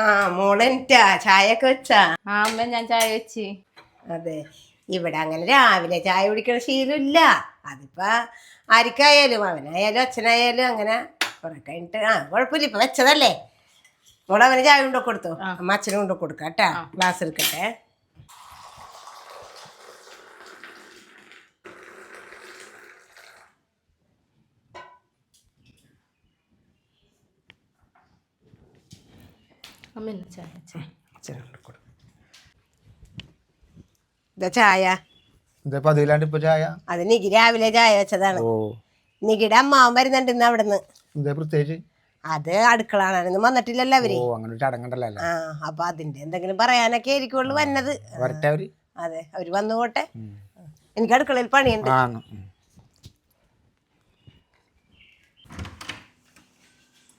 ആ മോളെനിറ്റാ? ചായ ഒക്കെ വെച്ചാ? ആ അമ്മ ഞാൻ ചായ വെച്ച്. അതെ. ഇവിടെ അങ്ങനെ രാവിലെ ചായ കുടിക്കണ ശീലമില്ല. അതിപ്പോ ആർക്കായാലും അവനായാലും അച്ഛനായാലും അങ്ങനെ കുറെ കഴിഞ്ഞിട്ട് ആ കുഴപ്പമില്ല. ഇപ്പൊ വെച്ചതല്ലേ? മോളെ അവന് ചായ കൊണ്ടു കൊടുത്തു? അമ്മ അച്ഛനും കൊണ്ടു കൊടുക്കാം കേട്ടാ ഗ്ലാസ് എടുക്കട്ടെ? അമ്മ ചായ. ഇതാ ഇപ്പൊ അത് നികി രാവിലെ ചായ വെച്ചതാണ്. ഓ. നികിയുടെ അമ്മാവൻ വരുന്നുണ്ട് ഇന്ന് അവിടുന്ന്. എന്താ പ്രത്യേകിച്ച്? അത് അടുക്കളാണെന്ന് വന്നിട്ടില്ലല്ലോ അവർ. ഓ അങ്ങനെ ഒരു ചടങ്ങുണ്ടല്ലോ അല്ലേ? ആ അപ്പൊ അതിന്റെ എന്തെങ്കിലും പറയാനൊക്കെ ആയിരിക്കുള്ളൂ വന്നത്. വരട്ടെ അവർ? അതെ അവർ വന്നു പോട്ടെ. എനിക്ക് അടുക്കളയിൽ പണിയുണ്ട്. ആ ഉം.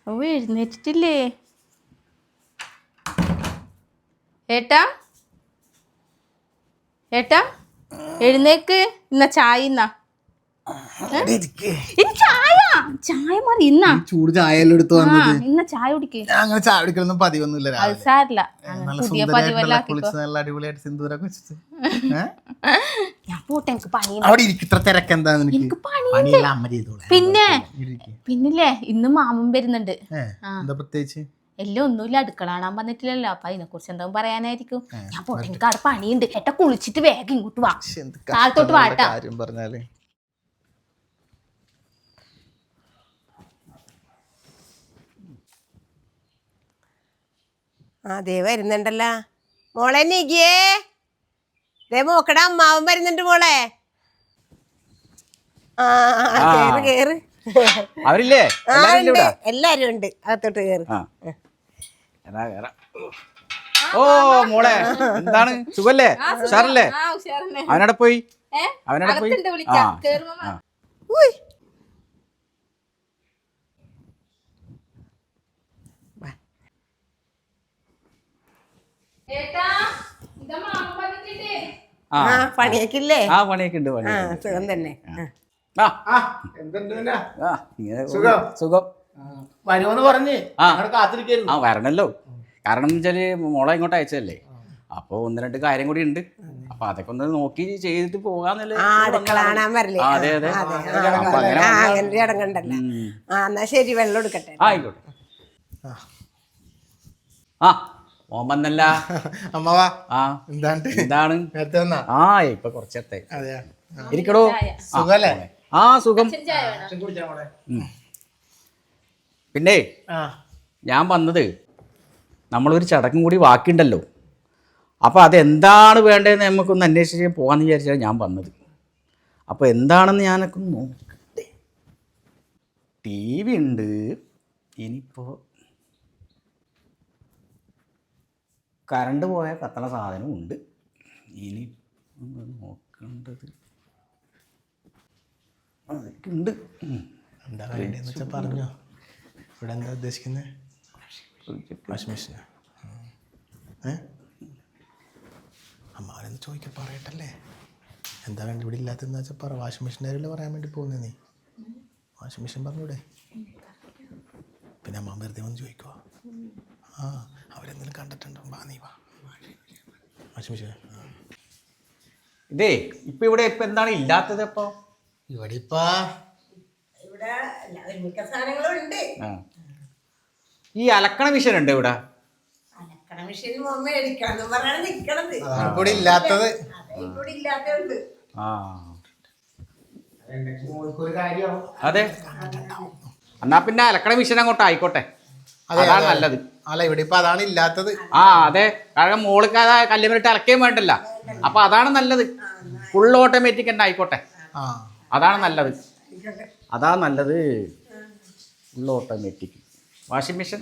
ഓ എഴുന്നേറ്റിട്ടില്ലേ? ഏട്ടാ? ഏട്ടാ? എഴുന്നേക്ക്. ഇന്ന ചായ ഇന്നാ. ചായ? ചായ മതി ഇന്നാ. ചൂട് ചായ എടുത്തു ഇന്ന ചായ കുടിക്കേ. അങ്ങനെ ചായ കുടിക്കലൊന്നും പതിവൊന്നുമില്ല അത് സാരില്ല. പുതിയ സുന്ദരിയായിട്ടുള്ള പതിവല്ലാക്കിക്കോ നല്ല അടിപൊളിയായിട്ട് സിന്ദൂരൊക്കെ വെച്ചിട്ട്. ഏ? ഞാൻ പോട്ടെ എനിക്ക് പണി അവിടെ ഇത്ര എനിക്ക് പണിയെല്ലാം അമ്മ ചെയ്തോളെ. പിന്നെ. പിന്നില്ലേ? ഇന്ന് മാമൻ വരുന്നുണ്ട്. എന്താ പ്രത്യേകിച്ച്? എല്ലാം ഒന്നുമില്ല അടുക്കളാണാൻ വന്നിട്ടില്ലല്ലോ. അപ്പൊ അതിനെ കുറിച്ച് എന്താ പറയാനായിരിക്കും. ഞാൻ പോട്ടെ എനിക്ക് അവിടെ പണിയുണ്ട്. ഏട്ടാ കുളിച്ചിട്ട് വേഗം ഇങ്ങോട്ട് വാ. താഴത്തോട്ട് വാട്ടാ കാര്യം പറഞ്ഞാലേ. ആ ദേ വരുന്നുണ്ടല്ലോ. മോളെ നീക്കിയേ ദേ മോക്കട അമ്മാവൻ വരുന്നുണ്ട് മോളെ. ആ ആ, കേറ്. കേറ് അവരില്ലേ? ആ ഉണ്ട്. എല്ലാരും ഉണ്ട്. അകത്തോട്ട് കേറ്. ആ. കേറാ, കേറാ. ഓ മോളെ എന്താണ്? സുഖല്ലേ? ഉഷാറല്ലേ? അവനവിടെ പോയി? അവനവിടെ പോയി? ആ പണിയൊക്കെ ഇല്ലേ ആ. പണിയൊക്കെ ഉണ്ട് പണി ആ. സുഖം തന്നെ. ആ. ആ എന്തുണ്ട് ആ ഇങ്ങനെ സുഖം? സുഖം. വരുമെന്ന് പറഞ്ഞ് കാത്തിരിക്കുന്നു ആ വരണല്ലോ. കാരണം എന്ന് വെച്ചാൽ മോളെ ഇങ്ങോട്ട് അയച്ചതല്ലേ? അപ്പൊ ഒന്ന് രണ്ട് കാര്യം കൂടി ഉണ്ട്. അപ്പൊ അതൊക്കെ ഒന്ന് നോക്കി ചെയ്തിട്ട് പോകാന്നല്ലേ അതെ, അതെ. അങ്ങനെ ചടങ്ങുണ്ടല്ലോ ആ എന്നാ ശരി വെള്ളം എടുക്കട്ടെ. ആയിക്കോട്ടെ. ആ. മോൻ അമ്മവാ ആ എന്താണ്ട് എന്താണ്? നേരത്തെ വന്നാ? ആ ഇപ്പൊ കുറച്ചത്തെ. ഇരിക്കടോ. സുഖല്ലേ? ആ സുഖം. കുടിച്ചാ. പിന്നെ ഞാൻ വന്നത് നമ്മളൊരു ചടങ്ങും കൂടി ബാക്കിയുണ്ടല്ലോ അപ്പോൾ അതെന്താണ് വേണ്ടതെന്ന് നമുക്കൊന്ന് അന്വേഷിച്ച് പോകാമെന്ന് വിചാരിച്ചാണ് ഞാൻ വന്നത്. അപ്പോൾ എന്താണെന്ന് ഞാനൊക്കെ നോക്കട്ടെ. ടി വി ഉണ്ട്. ഇനിയിപ്പോൾ കറണ്ട് പോയ കത്തണ സാധനവും ഉണ്ട്. ഇനി നോക്കേണ്ടത് അതൊക്കെ ഉണ്ട്. എന്താ പറഞ്ഞോ. ഇവിടെ എന്താ ഉദ്ദേശിക്കുന്നത് വാഷിംഗ് മെഷീനാ? ഏ? അമ്മാവനെന്ന് ചോദിക്കാൻ പറയട്ടല്ലേ? എന്താ വേണ്ട ഇവിടെ ഇല്ലാത്തതെന്ന് വെച്ചാൽ പറ. വാഷിംഗ് മെഷീന്റെ കാര്യമല്ലേ പറയാൻ വേണ്ടി പോകുന്നത് നീ. വാഷിംഗ് മെഷീൻ പറഞ്ഞൂടെ? പിന്നെ അമ്മ വെറുതെ വന്ന് ചോദിക്കുക ആ അവരെന്തെങ്കിലും കണ്ടിട്ടുണ്ടോ? വാ നീ വാ. Washing machine. ഇതേ ഇപ്പം ഇവിടെ ഇപ്പം എന്താണ് ഇല്ലാത്തത് അപ്പോൾ ഇവിടെ ഇപ്പാ ഇവിടെ മിക്ക സാധനങ്ങളും ഉണ്ട്. ഈ അലക്കണ മിഷൻ ഉണ്ട് ഇവിടെ? അലക്കണ മെഷീൻ മോൻ മേടിക്കണം പറഞ്ഞാണ് നിക്കണത്. ഇവിടെ ഇല്ലാത്തത്. അതെ ഇവിടെ എന്നാ പിന്നെ അലക്കണ മിഷൻ അങ്ങോട്ട് ആയിക്കോട്ടെ. അതാണ് നല്ലത്. അല്ല ഇവിടെ ഇപ്പൊ അതാണ് ഇല്ലാത്തത്. ആ അതെ. കാരണം മോൾക്ക് അത് കല്ലുമിട്ട് അലക്കുകയും വേണ്ടല്ല. അപ്പൊ അതാണ് നല്ലത്. ഫുൾ ഓട്ടോമാറ്റിക് തന്നെ ആയിക്കോട്ടെ. ആ. അതാണ് നല്ലത്. അതാ നല്ലത്. ഫുള്ള് ഓട്ടോമാറ്റിക് വാഷിംഗ് മെഷീൻ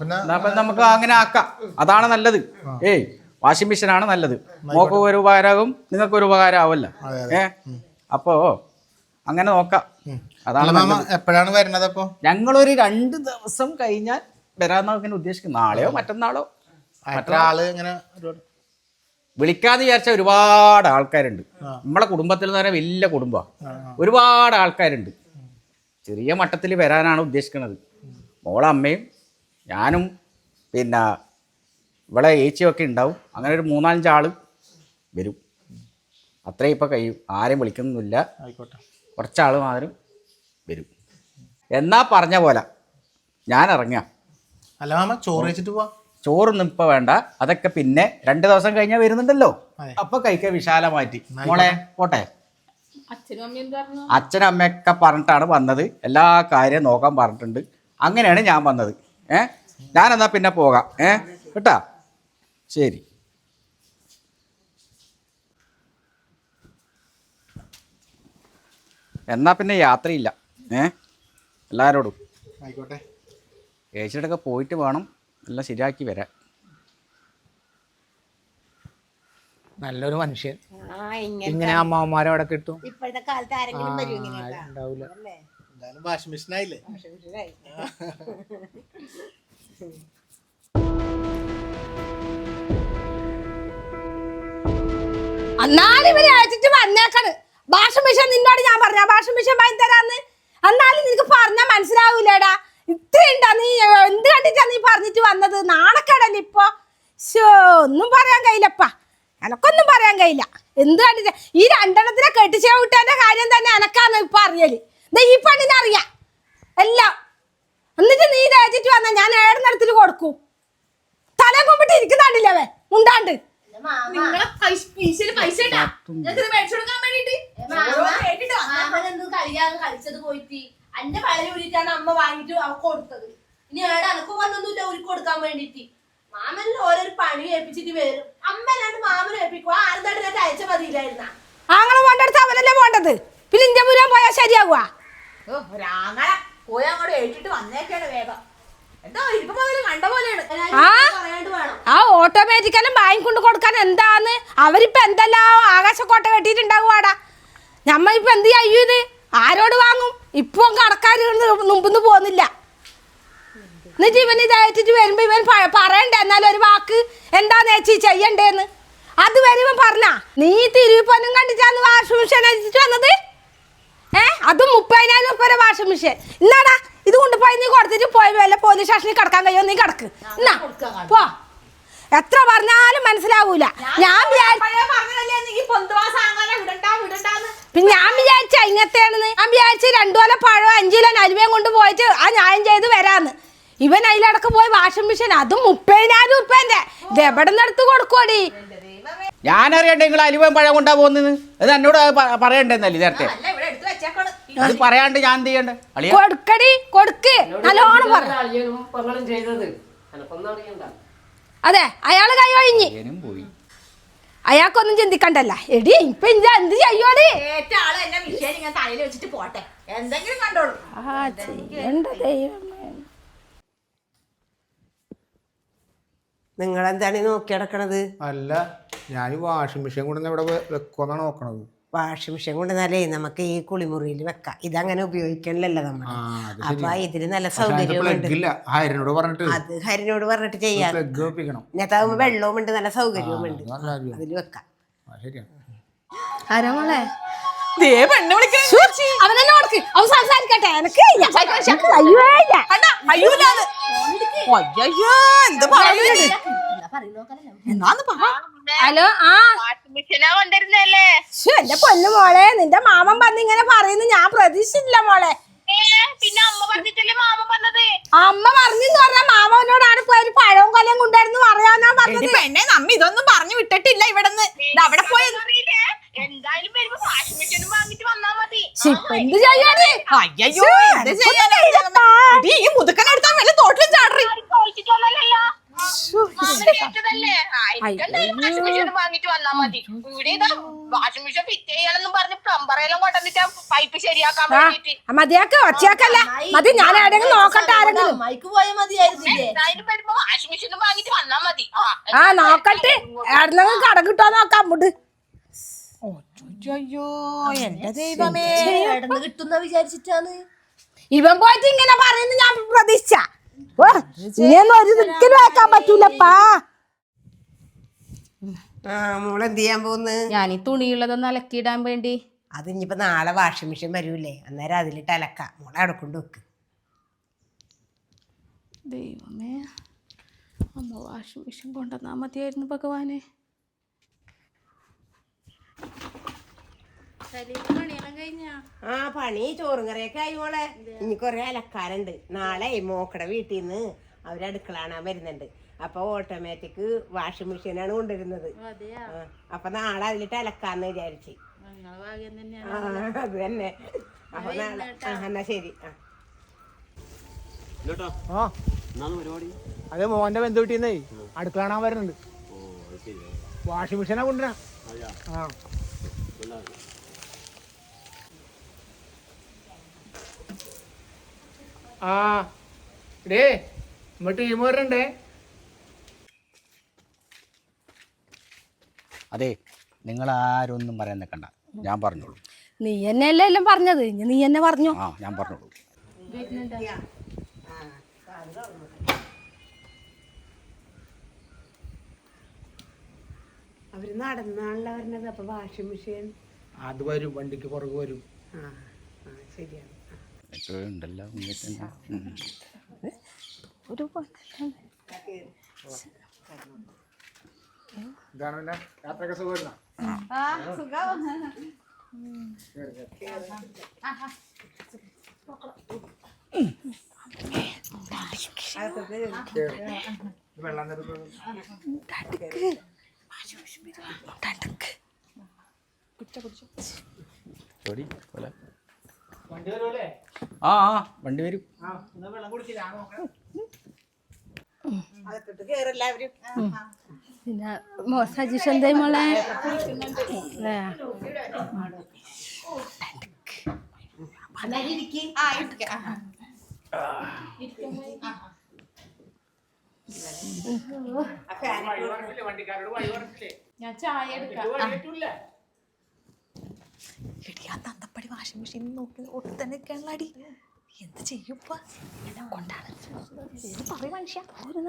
പിന്നെ നമുക്ക് അങ്ങനെ ആക്കാം. അതാണ് നല്ലത്. ഏയ് വാഷിംഗ് മെഷീൻ ആണ് നല്ലത്. മോക്ക് ഒരു ഉപകാരമാകും നിങ്ങൾക്ക് ഒരു ഉപകാരമാവല്ല ഏ? അപ്പോ അങ്ങനെ നോക്കാം. അതാണ് എപ്പോഴാണ് വരുന്നത് അപ്പോ? ഞങ്ങളൊരു രണ്ട് ദിവസം കഴിഞ്ഞാൽ വരാമെന്നാണ് ഇങ്ങനെ ഉദ്ദേശിക്കുന്നത്. നാളെയോ മറ്റന്നാളോ? മറ്റൊരാൾ ഇങ്ങനെ വിളിക്കാന്ന് വിചാരിച്ച ഒരുപാട് ആൾക്കാരുണ്ട്. നമ്മളെ കുടുംബത്തിൽ എന്ന് പറഞ്ഞാൽ വലിയ കുടുംബമാണ് ഒരുപാട് ആൾക്കാരുണ്ട്. ചെറിയ മട്ടത്തിൽ വരാനാണ് ഉദ്ദേശിക്കുന്നത് മോളെ അമ്മയും ഞാനും പിന്നെ ഇവിടെ ഏച്ചിയൊക്കെ ഉണ്ടാവും. അങ്ങനെ ഒരു മൂന്നാലഞ്ച് ആൾ വരും. അത്രയും ഇപ്പോൾ കഴിയും. ആരെയും വിളിക്കുന്നില്ല ആയിക്കോട്ടെ. കുറച്ചാൾ മാത്രം വരും. എന്നാ പറഞ്ഞ പോലെ. ഞാൻ ഇറങ്ങാം. അല്ല മാമ ചോറ് വെച്ചിട്ട് പോവാ. ചോറൊന്നും ഇപ്പൊ വേണ്ട. അതൊക്കെ പിന്നെ രണ്ട് ദിവസം കഴിഞ്ഞാൽ വരുന്നുണ്ടല്ലോ. അപ്പൊ കൈക്ക വിശാലമായിട്ട് മോളെ പോട്ടെ. അച്ഛനും അമ്മയൊക്കെ പറഞ്ഞിട്ടാണ് വന്നത്. എല്ലാ കാര്യം നോക്കാൻ പറഞ്ഞിട്ടുണ്ട്. അങ്ങനെയാണ് ഞാൻ വന്നത്. ഏ? ഞാനെന്നാ പിന്നെ പോകാം. ഏ? കേട്ടാ? ശരി. എന്നാ പിന്നെ യാത്രയില്ല. ഏ? എല്ലാവരോടും. ആയിക്കോട്ടെ. ഏച്ചിയുടെ ഒക്കെ പോയിട്ട് വേണം. എല്ലാം ശരിയാക്കി വരാം. നല്ലൊരു മനുഷ്യൻ. ആ ഇങ്ങനെ അമ്മാവന്മാരെ അവിടെ കിട്ടും. ഇപ്പോഴത്തെ കാലത്ത് ആരെങ്കിലും വരും ഇങ്ങനെ ഉണ്ടാവില്ല എന്തായാലും വാഷിംഗ് മെഷീൻ ആയില്ലേ? എന്നാലും ഇവർ അയച്ചിട്ട് വന്നേക്കണ്. ഭാഷ മിഷൻ നിന്നോട് ഞാൻ പറഞ്ഞ. ഭാഷ മിഷൻ വാങ്ങി തരാന്ന് എന്നാലും നിനക്ക് പറഞ്ഞാ മനസ്സിലാവൂലേടാ. ഇത്രയുണ്ടാ നീ? എന്ത് കണ്ടിട്ടാ നീ പറഞ്ഞിട്ട് വന്നത്? നാണക്കേടല്ല ഇപ്പൊ? ശോ ഒന്നും പറയാൻ കഴിയില്ലപ്പാ. എനക്കൊന്നും പറയാൻ കഴിയില്ല. എന്ത് കണ്ടിട്ട്? ഈ രണ്ടെണ്ണത്തിനെ കെട്ടിച്ചേ വിട്ടതിന്റെ കാര്യം തന്നെ എനക്കാന്ന് ഇപ്പൊ അറിയൽ. ദേ ഈ പണിനെ അറിയാം. എല്ലാം. എന്നിട്ട് നീ തേച്ചിട്ട് വന്ന ഞാൻ ഏടുന്നിടത്തിൽ കൊടുക്കും. തല കൊമ്പിട്ട് ഇരിക്കുന്നുണ്ടില്ലവേ ഉണ്ടാണ്ട് നിങ്ങളെ പൈസ പൈസയിൽ പൈസ ഇട്ടാ ഞങ്ങൾക്ക് ഇത് മേടിച്ചു കൊടുക്കാൻ വേണ്ടിട്ട് കളിച്ചത് പോയിട്ട്. അന്റെ പഴയ ഊരിട്ടാണ് അമ്മ വാങ്ങിട്ട് അവക്ക് കൊടുത്തത്. ഇനി ഏടെ അനക്ക് വന്നൊന്നുമില്ല ഊരി കൊടുക്കാൻ വേണ്ടിട്ട് മാമനിൽ ഓരോരു പണി ഏൽപ്പിച്ചിട്ട് വരും. അമ്മ അല്ലാണ്ട് മാമനെ ഏൽപ്പിക്കുക ആരും തന്നെ ഞാൻ അയച്ച മതിയില്ലായിരുന്ന. ആങ്ങളെ പോണ്ടടുത്ത് അവനല്ലേ പോണ്ടത്? പിന്നെ ഇഞ്ച പുരാൻ പോയാൽ ശരിയാകുക ഒരാങ്ങളെ പോയി അങ്ങോട്ട് ഏറ്റിട്ട് വന്നേക്കാണ് വേഗം. കണ്ട ആ? ഓട്ടോമാറ്റിക്കലും വാങ്ങിക്കൊണ്ട് കൊടുക്കാൻ എന്താന്ന്? അവരിപ്പോ എന്തെല്ലാം ആകാശക്കോട്ട കെട്ടിയിട്ടുണ്ടാകുവാടാ നമ്മ ഇപ്പൊ എന്ത് ചെയ്യൂ ഇത്? ആരോട് വാങ്ങും? ഇപ്പൊ കടക്കാർ മുമ്പൊന്നും പോകുന്നില്ല എന്നിട്ട് ഇവൻ ഇതായിട്ട് വരുമ്പോ ഇവൻ പറയണ്ടേ എന്നാലും ഒരു വാക്ക് എന്താന്ന് ചേച്ചി ചെയ്യണ്ടേന്ന്? അത് വരുമ്പോ പറഞ്ഞാ നീ തിരുവിപ്പൊന്നും കണ്ടിച്ചാന്ന് വാഷിംഗ് മെഷീൻ അടിച്ചിട്ട് വന്നത്? ഏ? അതും മുപ്പതിനായിരം ഉറുപ്പ വാഷിംഗ് മെഷീൻ. ഇന്നാടാ ഇത് കൊണ്ടുപോയി നീ കൊടുത്തിട്ട് പോയി വല്ല പോലീസ് സ്റ്റേഷനിൽ കിടക്കാൻ കഴിയോ നീ കിടക്ക്. എന്നാ പോ. എത്ര പറഞ്ഞാലും മനസ്സിലാവൂല. ഞാൻ വിചാരിച്ച പിന്നെ ഞാൻ വിചാരിച്ച ഇങ്ങനത്തെയാണെന്ന് ഞാൻ വിചാരിച്ച രണ്ടു കൊല പഴവും അഞ്ചു കിലോ അലുവയും കൊണ്ട് പോയിട്ട് ആ ന്യായം ചെയ്ത് വരാന്ന്. ഇവൻ അതിലടക്കം പോയി വാഷിംഗ് മെഷീൻ അതും മുപ്പതിനായിരം ഉറുപ്പേന്റെ ഇത് എവിടെ നിന്ന് എടുത്ത് കൊടുക്കോടി ഞാനറിയണ്ടേ നിങ്ങൾ അലുവൻ പഴം കൊണ്ടാ പോകുന്നത് അത് എന്നോട് പറയണ്ടേന്നല്ലേ നേരത്തെ? അല്ല ഇവിടെ എടുത്തു വെച്ചേക്കാണ് അത് പറയാണ്ട് ഞാൻ എന്ത് ചെയ്യണ്ടേ? കൊടുക്കടി കൊടുക്ക്. നല്ലോണം പറ. അതെ അയാൾ കൈ ഒഴിഞ്ഞ്. പോയി. അയാൾക്കൊന്നും ചിന്തിക്കണ്ടല്ല. എടി ഇപ്പൊ ഇഞ്ച എന്ത് ചെയ്യോടി ഏറ്റ ആൾ എന്നെ വിഷയം ഇങ്ങനെ തലയിൽ വെച്ചിട്ട് പോട്ടെ. എന്തെങ്കിലും കണ്ടോളൂ. ആ ചെയ്യണ്ട ദൈവമേ. നിങ്ങളെന്താണ് നോക്കി നടക്കണത്? അല്ല ഞാൻ വാഷിംഗ് മെഷീൻ കൊണ്ടുവന്ന് ഇവിടെ വെക്കുമെന്നാണ് നോക്കണത്. വാഷിംഗ് മെഷീൻ കൊണ്ട് നല്ലേ നമുക്ക് ഈ കുളിമുറിയിൽ വെക്കാം. ഇതങ്ങനെ ഉപയോഗിക്കണല്ലോ നമ്മൾ. അപ്പൊ ഇതിന് നല്ല സൗകര്യമുണ്ട് അത് ഹരിനോട് പറഞ്ഞിട്ട് ചെയ്യാം. ഇന്നത്താകുമ്പോ വെള്ളവും ഉണ്ട് വെള്ളവുമുണ്ട് നല്ല സൗകര്യവുമുണ്ട് ഉണ്ട്. അതിൽ വെക്കാം. ആരാ മോളെ? സംസാരിക്കട്ടെ. എനിക്ക് അയ്യോ ഇല്ല. അയ്യൂലാന്ന് അയ്യോ എന്ത് പറയുന്നത് ഹലോ ആ. എന്റെ പൊന്നു മോളെ നിന്റെ മാമൻ വന്നിങ്ങനെ പറയുന്നു ഞാൻ പ്രതീക്ഷിച്ചില്ല മോളെ. പിന്നെ അമ്മ പറഞ്ഞിട്ടല്ലേ മാമ പറഞ്ഞത് അമ്മ പറഞ്ഞെന്ന് പറഞ്ഞ മാമനോടാണ് പോയി ഒരു പഴവും കൊല്ലം കൊണ്ടായിരുന്നു പറയാന്നാ പറഞ്ഞത്. പെണ്ണെ നമ്മ ഇതൊന്നും പറഞ്ഞു വിട്ടിട്ടില്ല ഇവിടെന്ന്. അവിടെ പോയി. എന്തായാലും വരുമ്പോ വാഷിംഗ് മെഷീനും വാങ്ങിട്ട് വന്നാ മതി. എന്ത് ചെയ്യാന് അയ്യോ എന്ത് ചെയ്യാനാ എടി, ഈ മുതുക്കനെടുത്താൽ വല്ല തോട്ടിലും ചാടറി ചോദിച്ചിട്ടൊന്നല്ലല്ലോ മാമനേറ്റതല്ലേ വാഷിംഗ് മെഷീൻ വാങ്ങിട്ട് മതി. ഇവിടെ ഇതാ വാഷിംഗ് മെഷീൻ ഫിറ്റ് ചെയ്യണമെന്നും പറഞ്ഞ് പ്ലംബറെല്ലാം കൊണ്ടുവന്നിട്ട് പൈപ്പ് ശരിയാക്കാൻ വേണ്ടിട്ട് മതിയാക്ക് ഒച്ചയാക്കല്ല. മതി ഞാൻ ആരെങ്കിലും നോക്കട്ടെ ആരെങ്കിലും. മൈക്ക് പോയാൽ മതിയായിരുന്നില്ലേ എന്തായാലും വരുമ്പോ വാഷിംഗ് മെഷീനും വാങ്ങിട്ട് വന്നാ മതി. ആ നോക്കട്ടെ. ആരെങ്കിലും കട കിട്ടുമോ നോക്കാം മുട്. അയ്യോ എന്റെ ദൈവമേ. എവിടുന്ന് കിട്ടുന്ന വിചാരിച്ചിട്ടാണ്? ഇവൻ പോയിട്ട് ഇങ്ങനെ പറയുന്നു ഞാൻ പ്രതീക്ഷ ഒരിക്കലും ആക്കാൻ ഒരു ദിക്കിലും വെക്കാൻ പറ്റൂലപ്പാ. മോളെന്ത് ചെയ്യാൻ പോകുന്നു ഞാൻ ഈ തുണിയുള്ളതൊന്ന് അലക്കിയിടാൻ വേണ്ടി. അത് ഇനിയിപ്പോ നാളെ വാഷിംഗ് മെഷീൻ വരൂലേ അന്നേരം അതിലിട്ട് അലക്കാം. മോളെ അവിടെ കൊണ്ട് വെക്ക്. ദൈവമേ. അമ്മ വാഷിംഗ് മെഷീൻ കൊണ്ടുവന്നാ മതിയായിരുന്നു ഭഗവാനെ. ആ പണി ചോറും കറിയൊക്കെ ആയി മോളെ. ഇനി കൊറേ അലക്കാറുണ്ട് നാളെ മോക്കടെ വീട്ടിൽ നിന്ന് അവരടുക്കളാണ് വരുന്നുണ്ട്. അപ്പൊ ഓട്ടോമാറ്റിക് വാഷിംഗ് മെഷീനാണ് കൊണ്ടുവരുന്നത്. അപ്പൊ നാളെ അതിലിട്ട് അലക്കാന്ന് വിചാരിച്ച്. ആ അത് തന്നെ. അപ്പൊ നാളെ ആ എന്നാ ശരി. ആ. ആ. അതെ മോന്റെ ബന്ധുവിട്ടിന്നേ അടുക്കളാണാ അടുക്കള കാണാൻ വരുന്നുണ്ട് വാഷിംഗ് മെഷീനാ കൊണ്ടുവരാ. ആ. ആ. ഡേ നമ്മ ടീം വരണ്ടേ? അതെ നിങ്ങൾ ആരൊന്നും ഒന്നും പറയാൻ നിൽക്കണ്ട. ഞാൻ പറഞ്ഞോളൂ. നീ എന്നെയല്ലേ എല്ലാം പറഞ്ഞത്? നീ എന്നെ പറഞ്ഞു? ആ ഞാൻ പറഞ്ഞോളൂ. അവർ നടന്നാണല്ലോ പറഞ്ഞത് അപ്പൊ വാഷിംഗ് മെഷീൻ. അത് വരും വണ്ടിക്ക് പുറകെ വരും. ആ ആ ശരിയാണ്. ഉണ്ടല്ലോ. ഉം. ഒരു ഇതാണ് പിന്നെ യാത്രയൊക്കെ സുഖമായിരുന്നോ? വെള്ളം സുഖം ആ ആ വണ്ടി വരും. ആ വെള്ളം കുടിച്ചില്ല. പിന്നെ സജീഷ് എന്തായി മോളെ? ഞാൻ ചായ എടുക്കാം. തന്തപ്പടി വാഷിംഗ് മെഷീൻ നോക്കി ഒട്ടു തന്നെ നിൽക്കാനുള്ളടി എന്ത് ചെയ്യൂപ്പ കൊണ്ടാണ് പറയും മനുഷ്യ? ഒരു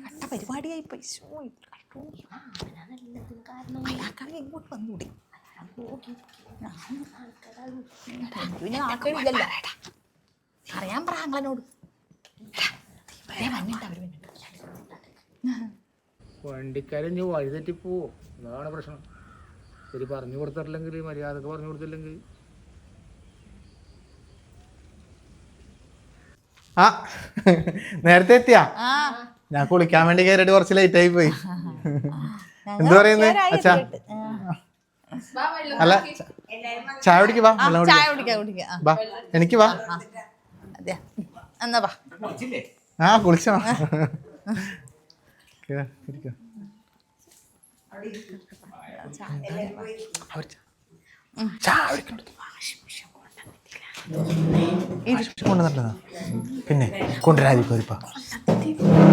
കട്ട പരിപാടിയായി പൈസ അയാൾക്കാണെങ്കിൽ ഇങ്ങോട്ട് വന്നൂടി. പിന്നെ ആൾക്കാരില്ലല്ലോ അറിയാൻ പറ ആങ്ങളനോട്. വന്നിട്ട് അവർ വന്നിട്ട് വണ്ടിക്കാരൻ വഴി തെറ്റിപ്പോവോ അതാണ് പ്രശ്നം. ശരി പറഞ്ഞു കൊടുത്തിട്ടില്ലെങ്കിൽ മര്യാദയ്ക്ക് പറഞ്ഞു കൊടുത്തില്ലെങ്കിൽ ആ നേരത്തെ എത്തിയാ? ഞാൻ കുളിക്കാൻ വേണ്ടി കയറിയിട്ട് കുറച്ച് ലേറ്റ് ആയി പോയി. എന്ത് പറയുന്നത് അച്ഛാ. അല്ല ചായ കുടിക്ക് വാ. ചായ കുടിക്കാം. കുടിക്കാം വാ എനിക്ക് വാ. അതെ. എന്നാ വാ. ആ കുളിച്ചോ. ചായ കുടിക്കണ്ട. ഇത് കൊണ്ടുവന്നിട്ടുള്ളതാ പിന്നെ കൊണ്ടുവരാതിരിക്കും ഇപ്പൊ.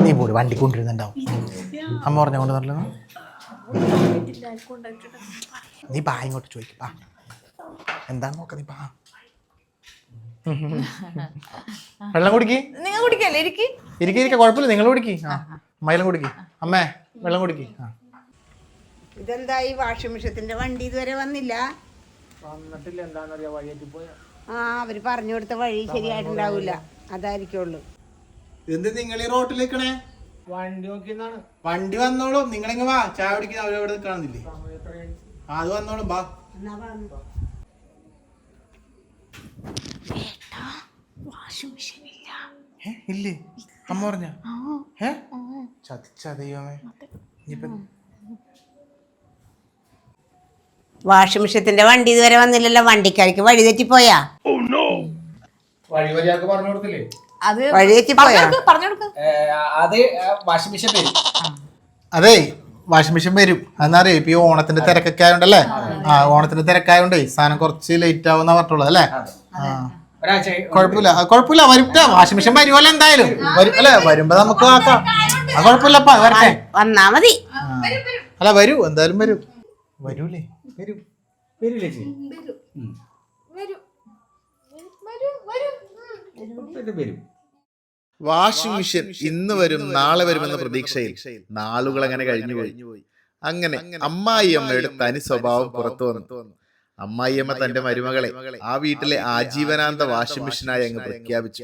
നീ പോലും വണ്ടി കൊണ്ടുവരുന്നുണ്ടാവും. അമ്മ പറഞ്ഞ കൊണ്ടുവന്നിട്ടുള്ളതാ നീ പാ ഇങ്ങോട്ട് ചോദിക്കും പാ. എന്താന്ന് നോക്ക നീ പാ. വെള്ളം കുടിക്കി. നിങ്ങൾ കുടിക്കല്ലേ? ഇരിക്കി. ഇരിക്ക ഇരിക്ക കുഴപ്പമില്ല. നിങ്ങൾ കുടിക്കി. ആ മൈലം കുടിക്കി. അമ്മേ വെള്ളം കുടിക്കി. ആ. ഇതെന്താ ഈ വാഷിംഗ് മെഷീന്റെ വണ്ടി ഇതുവരെ വന്നില്ല? വന്നിട്ടില്ല. എന്താണെന്നറിയാ വഴിയേറ്റി പോയാ ആ അവർ പറഞ്ഞു കൊടുത്ത വഴി ശരിയായിട്ടുണ്ടാവൂല. അതായിരിക്കുള്ളൂ. എന്ത് നിങ്ങൾ ഈ റോട്ടിൽ നിൽക്കണേ വണ്ടി നോക്കിന്നാണ്. വണ്ടി വന്നോളും. നിങ്ങളിങ്ങ് വാ. ചായ കുടിക്കാൻ അവരവിടെ കാണുന്നില്ലേ? ആ അത് വന്നോളും. വാ. വാഷിംഗ് മെഷീൻ ഇല്ല. ഇല്ലേ? അമ്മ പറഞ്ഞ? ഏ? ചതിച്ച ദൈവമേ. ഇനിയിപ്പൊ വാഷിംഗ് മെഷീനത്തിന്റെ വണ്ടി ഇതുവരെ വന്നില്ലല്ലോ. വണ്ടിക്കാർക്ക് വഴി തെറ്റിപ്പോയാ? വഴി വഴിയാൾക്ക് പറഞ്ഞു കൊടുത്തില്ലേ? അത് വഴി തെറ്റിപ്പോയാ? പറഞ്ഞു കൊടുക്ക അത് വാഷിംഗ് മെഷീൻ വരും. അതെ വാഷിംഗ് മെഷീൻ വരും. അതെന്നറിയോ? ഇപ്പൊ ഈ ഓണത്തിന്റെ തിരക്കൊക്കെ ആയതുകൊണ്ടല്ലേ ആ ഓണത്തിന്റെ തിരക്കായോണ്ടേ സാധനം കുറച്ച് ലേറ്റ് ആവുന്ന പറഞ്ഞിട്ടുള്ളത് അല്ലേ? ആ. ഒരാഴ്ച കുഴപ്പമില്ല. ആ, കുഴപ്പമില്ല. വരും. വാഷിംഗ് മെഷീൻ വരുമല്ലോ എന്തായാലും? വരും അല്ലേ? വരുമ്പോ നമുക്ക് ആക്കാം ആ കുഴപ്പമില്ലപ്പാ വരട്ടെ. വന്നാ മതി. ആ. അല്ല വരൂ. എന്തായാലും വരൂ. വരൂലേ? വരൂ. വരൂലേ ചേച്ചി. വരും. വാഷിംഗ് മെഷീൻ ഇന്ന് വരും നാളെ വരുമെന്ന പ്രതീക്ഷയിൽ നാളുകൾ അങ്ങനെ കഴിഞ്ഞു പോയി അങ്ങനെ അമ്മായിയമ്മയുടെ തനി സ്വഭാവം പുറത്തു വന്നു. അമ്മായിയമ്മ തന്റെ മരുമകളെ ആ വീട്ടിലെ ആജീവനാന്ത വാഷിംഗ് മെഷീനായി അങ്ങ് പ്രഖ്യാപിച്ചു.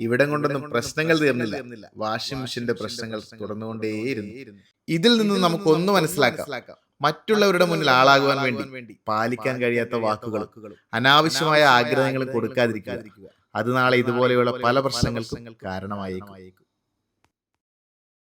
ഇവിടെ കൊണ്ടൊന്നും പ്രശ്നങ്ങൾ തീർന്നില്ല. വാഷിംഗ് മെഷീന്റെ പ്രശ്നങ്ങൾ തുടർന്നുകൊണ്ടേയിരുന്നു. ഇതിൽ നിന്ന് നമുക്കൊന്ന് മനസ്സിലാക്കാം. മറ്റുള്ളവരുടെ മുന്നിൽ ആളാകുവാൻ വേണ്ടി പാലിക്കാൻ കഴിയാത്ത വാക്കുകൾ അനാവശ്യമായ ആഗ്രഹങ്ങൾ കൊടുക്കാതിരിക്കുക. അത് നാളെ ഇതുപോലെയുള്ള പല പ്രശ്നങ്ങൾക്കും കാരണമായേക്കും.